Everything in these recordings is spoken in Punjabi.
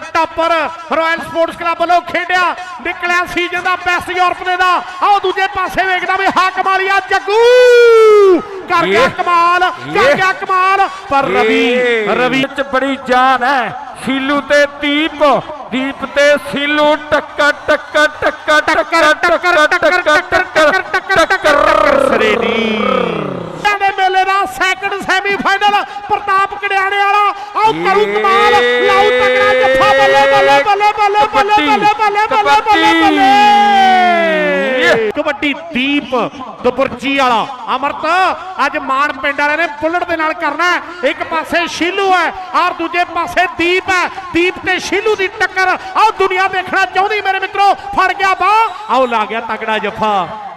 ਬਰਾਬਰ ਰਾਇਲ ਸਪੋਰਟਸ ਕਲੱਬ ਵੱਲੋਂ ਖੇਡਿਆ ਨਿਕਲਿਆ ਸੀਜ਼ਨ ਦਾ ਬੈਸਟ ਯੂਰਪ ਦਾ ਆਓ ਦੂਜੇ ਪਾਸੇ ਵੇਖਦਾ ਵੀ ਹਾਕਮ ਵਾਲੀਆ ਜੱਗੂ ਕਰ ਗਿਆ ਕਮਾਲ ਕਰ ਗਿਆ ਕਮਾਲ ਪਰ ਰਵੀ ਰਵੀ ਵਿੱਚ ਬੜੀ ਜਾਨ ਹੈ ਸੀਲੂ ਤੇ ਦੀਪ ਦੀਪ ਤੇ ਸੀਲੂ ਟੱਕਰ ਟੱਕਰ ਟੱਕਰ ਟੱਕਰ ਟੱਕਰ ਟੱਕਰ ਟੱਕਰ ਟੱਕਰ ਟੱਕਰ ਸਰੇਡੀ ਦੇ ਮੇਲੇ ਦਾ ਸੈਕੰਡ ਸੈਮੀਫਾਈਨਲ ਪ੍ਰਤਾਪ ਕੜਿਆਣੇ ਵਾਲਾ ਆਓ ਕਰੂ ਕਮਾਲ ਬੱਲੇ ਬੱਲੇ ਬੱਲੇ ਬੱਲੇ ਬੱਲੇ ਬੱਲੇ ਬੱਲੇ ਬੱਲੇ ਬੱਲੇ ਬੱਲੇ ਕਬੱਡੀ ਦੀਪ ਦੁਪਰਚੀ ਵਾਲਾ। ਅਮਰਤ, ਅੱਜ ਮਾਨ ਪਿੰਡ ਵਾਲਿਆਂ ਨੇ ਬੁੱਲਟ ਦੇ ਨਾਲ ਕਰਨਾ ਇੱਕ ਪਾਸੇ ਸ਼ੀਲੂ ਹੈ ਔਰ ਦੂਜੇ ਪਾਸੇ ਦੀਪ ਹੈ। ਦੀਪ ਤੇ ਸ਼ੀਲੂ ਦੀ ਟੱਕਰ। ਆਓ ਦੁਨੀਆ ਦੇਖਣਾ ਚਾਹੁੰਦੀ ਮੇਰੇ ਮਿੱਤਰੋ। ਫੜ ਗਿਆ ਬਾ ਆਓ ਲਾ ਗਿਆ ਤਗੜਾ ਜੱਫਾ।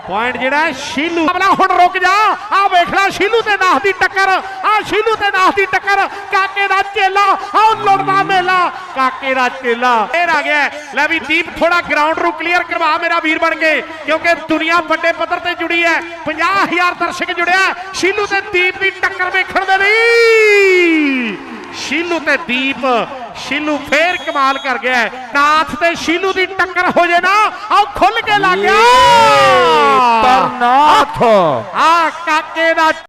ਪੁਆਇੰਟ ਜਿਹੜਾ ਹੈ, ਸ਼ੀਲੂ। ਅਗਲਾ ਹੁਣ ਰੁਕ ਜਾ। ਆ ਵੇਖ ਲੈ, ਸ਼ੀਲੂ ਤੇ ਨਾਥ ਦੀ ਟੱਕਰ। ਆ ਸ਼ੀਲੂ ਤੇ ਨਾਹ ਦੀ ਟੱਕਰ। ਕਾਕੇ ਦਾ ਚੇਲਾ ਆਹ ਲੁੱਟਦਾ ਮੇਲਾ। ਕਾਕੇ ਦਾ ਚੇਲਾ। ਫੇਰ ਆ ਗਿਆ। ਹੈ। ਲੈ ਵੀ ਦੀਪ ਥੋੜਾ ਗਰਾਊਂਡ ਨੂੰ ਕਲੀਅਰ ਕਰਵਾ ਮੇਰਾ ਵੀਰ ਬਣ ਕੇ, ਕਿਉਂਕਿ ਦੁਨੀਆ ਵੱਡੇ ਪੱਧਰ ਤੇ ਜੁੜੀ ਹੈ। 50000 ਦਰਸ਼ਕ ਜੁੜਿਆ ਹੈ। ਸ਼ੀਲੂ ਤੇ ਦੀਪ ਦੀ ਟੱਕਰ ਵੇਖਣ ਦੇ ਲਈ। ਸ਼ੀਲੂ ਤੇ ਦੀਪ, ਸ਼ੀਲੂ ਫੇਰ ਕਮਾਲ ਕਰ ਗਿਆ ਨਾਥ ਤੇ ਸ਼ੀਲੂ ਦੀ ਟੱਕਰ ਹੋ ਜੇ ਨਾ ਆਓ ਖੁੱਲ ਕੇ ਲੱਗ ਗਿਆ। ¡Hasta aquí,